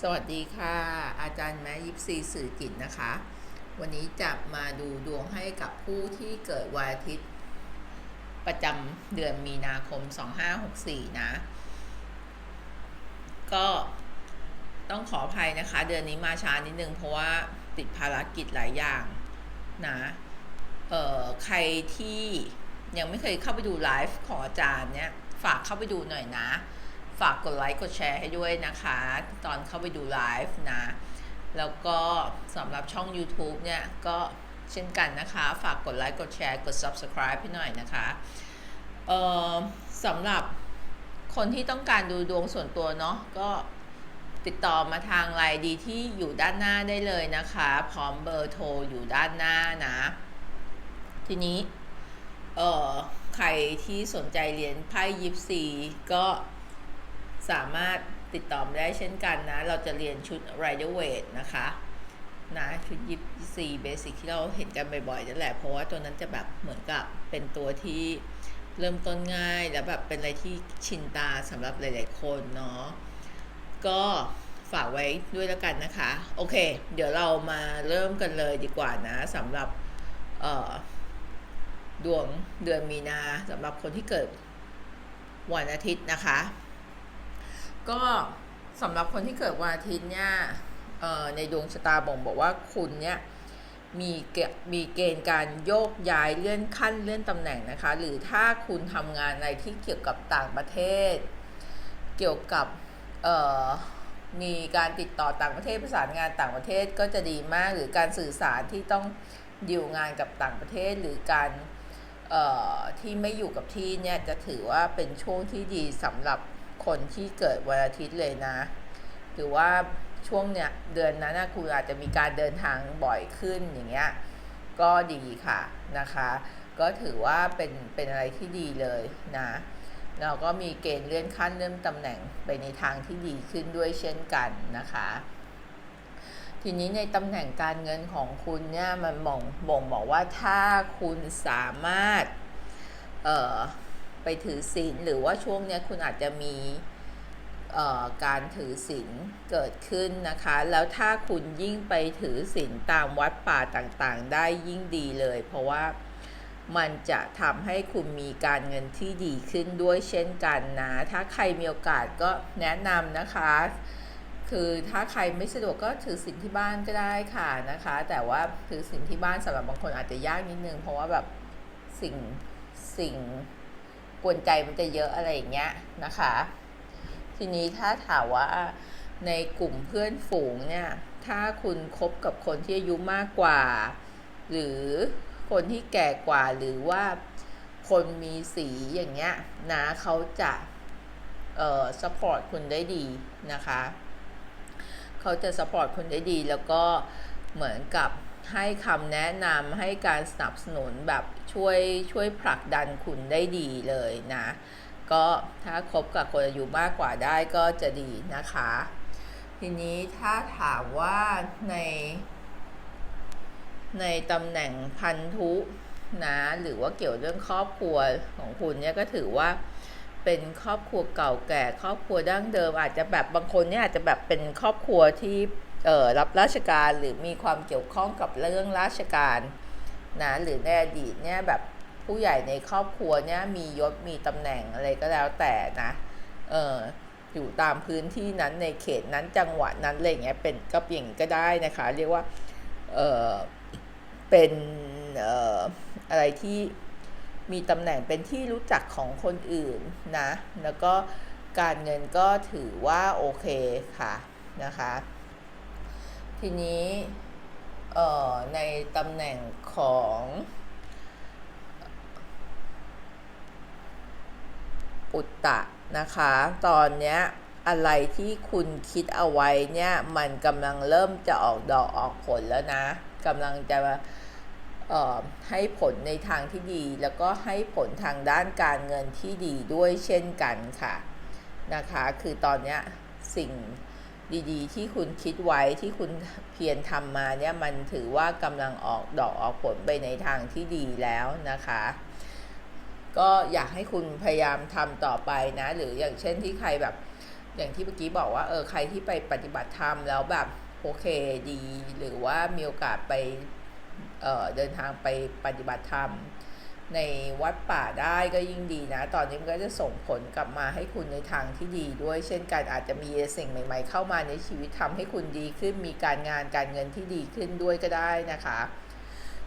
สวัสดีค่ะ อาจารย์แม้ยิปซีสื่อกิจนะคะ วันนี้จะมาดูดวงให้กับผู้ที่เกิดวันอาทิตย์ ประจำเดือนมีนาคม 2564 นะ ก็ต้องขออภัยนะคะ เดือนนี้มาช้านิดนึง เพราะว่าติดภารกิจหลายอย่างนะเอ่อใครที่ยังไม่เคยเข้าไปดูไลฟ์ของอาจารย์เนี่ย ฝากเข้าไปดูหน่อยนะ ฝากกดไลค์กดแชร์ให้ด้วยนะคะ ตอนเข้าไปดูไลฟ์นะ แล้วก็สำหรับช่อง YouTube เนี่ยก็เช่นกันนะคะ ฝากกดไลค์กดแชร์กด Subscribe ให้หน่อยนะคะเอ่อสำหรับคนที่ต้องการดูดวงส่วนตัวเนาะก็ติดต่อมาทางไลน์ดีที่อยู่ด้านหน้าได้เลยนะคะ พร้อมเบอร์โทรอยู่ด้านหน้านะ ทีนี้เอ่อใครที่สนใจเรียนไพ่ยิปซีก็ สามารถติดต่อมาได้เช่นกันนะ เราจะเรียนชุด Rider Weight นะคะนะชุดยิปซีเบสิกที่เราเห็นกันบ่อยๆนั่นแหละ เพราะว่าตัวนั้นจะแบบเหมือนกับเป็นตัวที่เริ่มต้นง่าย แล้วแบบเป็นอะไรที่ชินตาสำหรับหลายๆคนเนาะก็ฝากไว้ด้วยแล้วกันนะคะ โอเค เดี๋ยวเรามาเริ่มกันเลยดีกว่านะสำหรับดวงเดือนมีนาสำหรับคนที่เกิดวันอาทิตย์นะคะ ก็สำหรับคนที่เกิดวันอาทิตย์เนี่ยในดวงชะตาบ่งบอกว่าคุณเนี่ยมีเกมีเกณฑ์การโยกย้ายเลื่อนขั้นเลื่อนตำแหน่งนะคะ หรือถ้าคุณทำงานอะไรที่เกี่ยวกับต่างประเทศ เกี่ยวกับมีการติดต่อต่างประเทศประสานงานต่างประเทศก็จะดีมาก หรือการสื่อสารที่ต้องดีลงานกับต่างประเทศ หรือการที่ไม่อยู่กับที่เนี่ยจะถือว่าเป็นช่วงที่ดีสำหรับ คนที่เกิดวันอาทิตย์เลยนะหรือว่าช่วงเนี้ยเดือนนั้นนะคุณอาจจะมีการเดินทางบ่อยขึ้นอย่างเงี้ยก็ดีค่ะนะคะ ก็ถือว่าเป็นเป็นอะไรที่ดีเลยนะเราก็มีเกณฑ์เลื่อนขั้นเลื่อนตำแหน่งไปในทางที่ดีขึ้นด้วยเช่นกันนะคะ ทีนี้ในตำแหน่งการเงินของคุณเนี่ยมันบ่งบ่งบอกว่าถ้าคุณสามารถเอ่อ ไปถือศีลหรือว่าช่วงนี้คุณอาจจะมีการถือศีลเกิดขึ้นนะคะ แล้วถ้าคุณยิ่งไปถือศีลตามวัดป่าต่างๆ ได้ยิ่งดีเลย เพราะว่ามันจะทำให้คุณมีการเงินที่ดีขึ้นด้วยเช่นกันนะ ถ้าใครมีโอกาสก็แนะนำนะคะ คือถ้าใครไม่สะดวกก็ถือศีลที่บ้านก็ได้ค่ะนะคะ แต่ว่าถือศีลที่บ้านสำหรับบางคนอาจจะยากนิดนึง เพราะว่าแบบสิ่งสิ่ง กวนใจมันจะเยอะอะไรอย่างเงี้ยนะคะ ทีนี้ถ้าถามว่าในกลุ่มเพื่อนฝูงเนี่ย ถ้าคุณคบกับคนที่อายุมากกว่า หรือคนที่แก่กว่าหรือว่าคนมีสีอย่างเงี้ยนะเขาจะเอ่อสปอร์ตคุณได้ดีนะคะเขาจะสปอร์ตคุณได้ดีแล้วก็เหมือนกับให้คำแนะนำให้การสนับสนุนแบบ ช่วยช่วยผลักดันคุณได้ดีเลยนะ ก็ถ้าคบกับคนอายุมากกว่าได้ก็จะดีนะคะ ทีนี้ถ้าถามว่าใน ในตำแหน่งพันธุนะหรือว่าเกี่ยวเรื่องครอบครัวของคุณเนี่ยก็ถือว่าเป็นครอบครัวเก่าแก่ ครอบครัวดั้งเดิม อาจจะแบบบางคนเนี่ยอาจจะแบบเป็นครอบครัวที่เออรับราชการหรือมีความเกี่ยวข้องกับเรื่องราชการ นะหรือในอดีตเนี่ยแบบผู้ใหญ่ในครอบครัวเนี่ยมียศมีตำแหน่งอะไรก็แล้วแต่นะเอออยู่ตามพื้นที่นั้นในเขตนั้นจังหวัดนั้นอะไรเงี้ยเป็นก็อย่างนี้ก็ได้นะคะ เรียกว่าเออเป็นเอ่ออะไรที่มีตำแหน่งเป็นที่รู้จักของคนอื่นนะ แล้วก็การเงินก็ถือว่าโอเคค่ะนะคะ ทีนี้ ในตำแหน่งของปุตตะนะคะ ตอนเนี้ยอะไรที่คุณคิดเอาไว้เนี่ยมันกำลังเริ่มจะออกดอกออกผลแล้วนะกำลังจะให้ผลในทางที่ดี แล้วก็ให้ผลทางด้านการเงินที่ดีด้วยเช่นกันค่ะนะคะ คือตอนนี้สิ่ง ดีๆ ที่คุณคิดไว้ที่คุณเพียรทำมาเนี่ยมันถือว่ากำลังออกดอกออกผลไปในทางที่ดีแล้วนะคะ ก็อยากให้คุณพยายามทำต่อไปนะ หรืออย่างเช่นที่ใครแบบ อย่างที่เมื่อกี้บอกว่าเออใครที่ไปปฏิบัติธรรมแล้วแบบโอเคดี หรือว่ามีโอกาสไปเออเดินทางไปปฏิบัติธรรม ในวัดป่าได้ก็ยิ่งดีนะ ตอนนี้มันก็จะส่งผลกลับมาให้คุณในทางที่ดีด้วย เช่นกันอาจจะมีสิ่งใหม่ ๆ เข้ามาในชีวิตทำให้คุณดีขึ้น มีการงานการเงินที่ดีขึ้นด้วยก็ได้นะคะ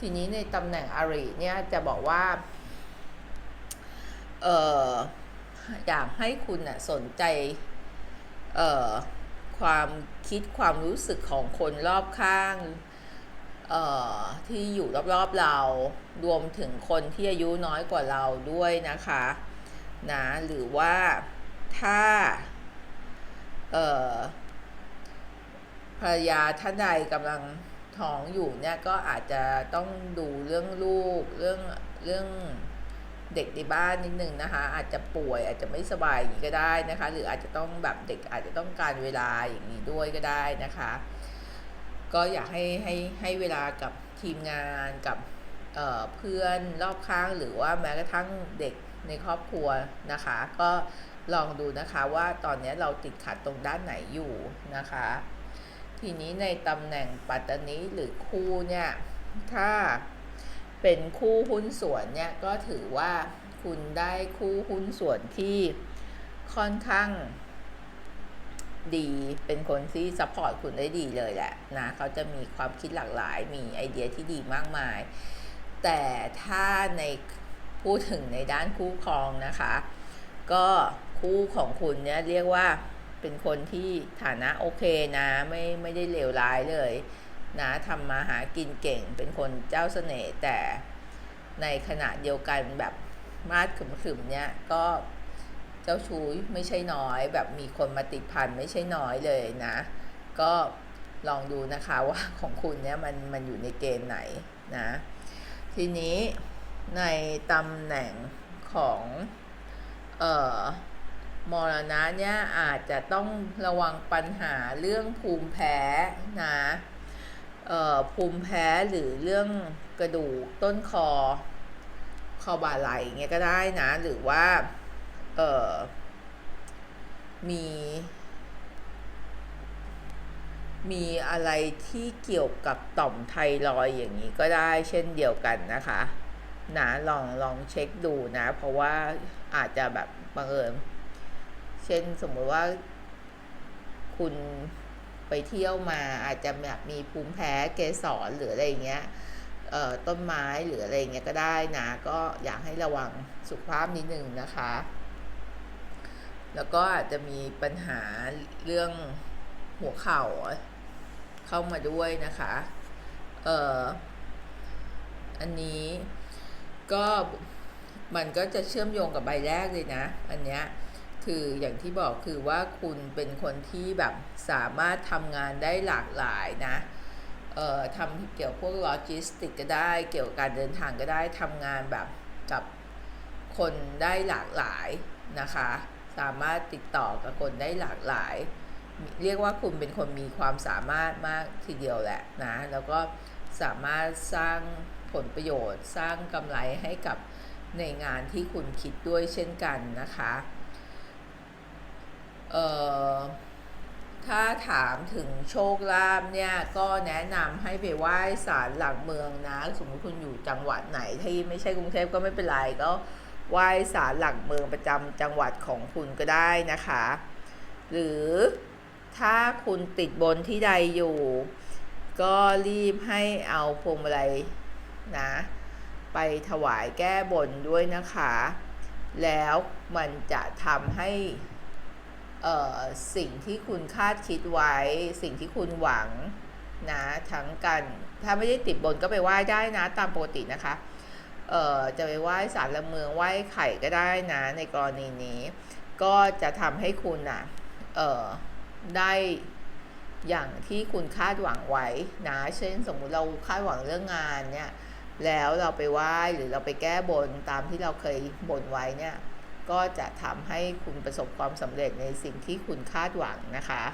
ทีนี้ในตำแหน่งอาริเนี่ยจะบอกว่า เอออยากให้คุณน่ะสนใจ เออความคิดความรู้สึกของคนรอบข้าง ที่อยู่รอบๆเรา รวมถึงคนที่อายุน้อยกว่าเราด้วยนะคะนะหรือว่าถ้าเออภรรยาท่านใดกำลังท้องอยู่เนี่ยก็อาจจะต้องดูเรื่องลูกเรื่องเรื่องเด็กในบ้านนิดนึงนะคะ อาจจะป่วยอาจจะไม่สบายอย่างนี้ก็ได้นะคะ หรืออาจจะต้องแบบเด็กอาจจะต้องการเวลาอย่างนี้ด้วยก็ได้นะคะ ก็อยากให้ให้ให้เวลากับทีมงานกับเเพื่อนรอบข้างหรือว่าแม้กระทั่งเด็กในครอบครัวนะคะ ก็ลองดูนะคะว่าตอนนี้เราติดขัดตรงด้านไหนอยู่นะคะ ทีนี้ในตำแหน่งปัตตานีหรือคู่เนี่ยถ้าเป็นคู่หุ้นส่วนเนี่ยก็ถือว่าคุณได้คู่หุ้นส่วนที่ค่อนข้าง ดีเป็นคนที่ซัพพอร์ตคุณได้ดีเลยแหละนะเขาจะมีความคิดหลากหลาย มีไอเดียที่ดีมากมาย แต่ถ้าในพูดถึงในด้านคู่ครองนะคะ ก็คู่ของคุณเนี่ยเรียกว่าเป็นคนที่ฐานะโอเคนะไม่ไม่ได้เลวร้ายเลยนะทำมาหากินเก่งเป็นคนเจ้าเสน่ห์แต่ในขณะเดียวกันแบบมาดขึ้มๆเนี่ยก็ เจ้าชู้ไม่ใช่น้อย แบบมีคนมาติดพันไม่ใช่น้อยเลยนะ ก็ลองดูนะคะว่าของคุณเนี่ยมันมันอยู่ในเกณฑ์ไหนนะ ทีนี้ในตำแหน่งของเอ่อมรณะเนี่ยอาจจะต้องระวังปัญหาเรื่องภูมิแพ้นะภูมิแพ้หรือเรื่องกระดูกต้นคอ คอบ่าไหลเงี้ยก็ได้นะ หรือว่า เออมี มีอะไรที่เกี่ยวกับต่อมไทรอยอย่างนี้ก็ได้เช่นเดียวกันนะคะนะลองลองเช็คดูนะ เพราะว่าอาจจะแบบบังเอิญเช่นสมมติว่าคุณไปเที่ยวมาอาจจะแบบมีภูมิแพ้เกสรหรืออะไรเงี้ยต้นไม้หรืออะไรเงี้ยก็ได้นะ ก็อยากให้ระวังสุขภาพนิดนึงนะคะ แล้วก็อาจจะมีปัญหาเรื่องหัวเข่าเข้ามาด้วยนะคะ เอ่อ อันนี้ก็มันก็จะเชื่อมโยงกับใบแรกเลยนะ อันเนี้ยคืออย่างที่บอกคือว่าคุณเป็นคนที่แบบสามารถทำงานได้หลากหลายนะเอ่อทำเกี่ยวพวกโลจิสติกก็ได้ เกี่ยวกับการเดินทางก็ได้ทำงานแบบกับคนได้หลากหลายนะคะ สามารถติดต่อกับคนได้หลากหลาย เรียกว่าคุณเป็นคนมีความสามารถมากทีเดียวแหละนะ แล้วก็สามารถสร้างผลประโยชน์ สร้างกำไรให้กับในงานที่คุณคิดด้วยเช่นกันนะคะเอ่อถ้าถามถึงโชคลาภเนี่ย ก็แนะนำให้ไปไหว้ศาลหลักเมืองนะ สมมติคุณอยู่จังหวัดไหนที่ไม่ใช่กรุงเทพก็ไม่เป็นไรก็ ไหว้ศาลหลักเมืองประจำจังหวัดของคุณก็ได้นะคะ หรือถ้าคุณติดบนที่ใดอยู่ ก็รีบให้เอาพวงมาลัยนะ ไปถวายแก้บนด้วยนะคะ แล้วมันจะทำให้สิ่งที่คุณคาดคิดไว้ สิ่งที่คุณหวังนะทั้งกัน ถ้าไม่ได้ติดบนก็ไปไหว้ได้นะตามปกตินะคะ จะไปไหว้ศาลหลักเมืองไหว้ไข่ก็ได้นะในกรณีนี้ ก็จะทำให้คุณอะเออได้อย่างที่คุณคาดหวังไว้นะ เช่นสมมุติเราคาดหวังเรื่องงานเนี่ย แล้วเราไปไหว้หรือเราไปแก้บนตามที่เราเคยบนไว้เนี่ย ก็จะทำให้คุณประสบความสำเร็จในสิ่งที่คุณคาดหวังนะคะ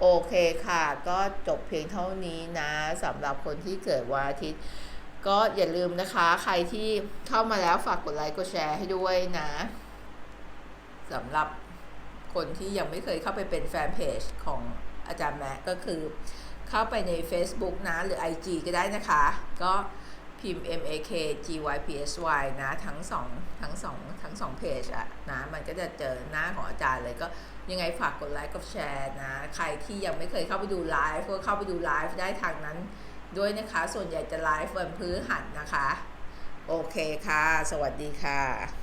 โอเคค่ะ ก็จบเพียงเท่านี้นะสำหรับคนที่เกิดวันอาทิตย์ ก็อย่าลืมนะคะ ใครที่เข้ามาแล้วฝากกดไลค์กดแชร์ให้ด้วยนะสำหรับคนที่ยังไม่เคยเข้าไปเป็นแฟนเพจของอาจารย์แม็กก็คือเข้าไปใน Facebook นะ หรือ IG ก็ได้นะคะ ก็พิมพ์ M A K G Y P S Y นะ ทั้งสองทั้งสองทั้งสองเพจอะนะ มันก็จะเจอหน้าของอาจารย์เลยก็ยังไงฝากกดไลค์กดแชร์นะ ใครที่ยังไม่เคยเข้าไปดูไลฟ์ก็เข้าไปดูไลฟ์ได้ทางนั้น ด้วยนะคะ ส่วนใหญ่จะไลฟ์วันพฤหัสนะคะ โอเคค่ะ สวัสดีค่ะ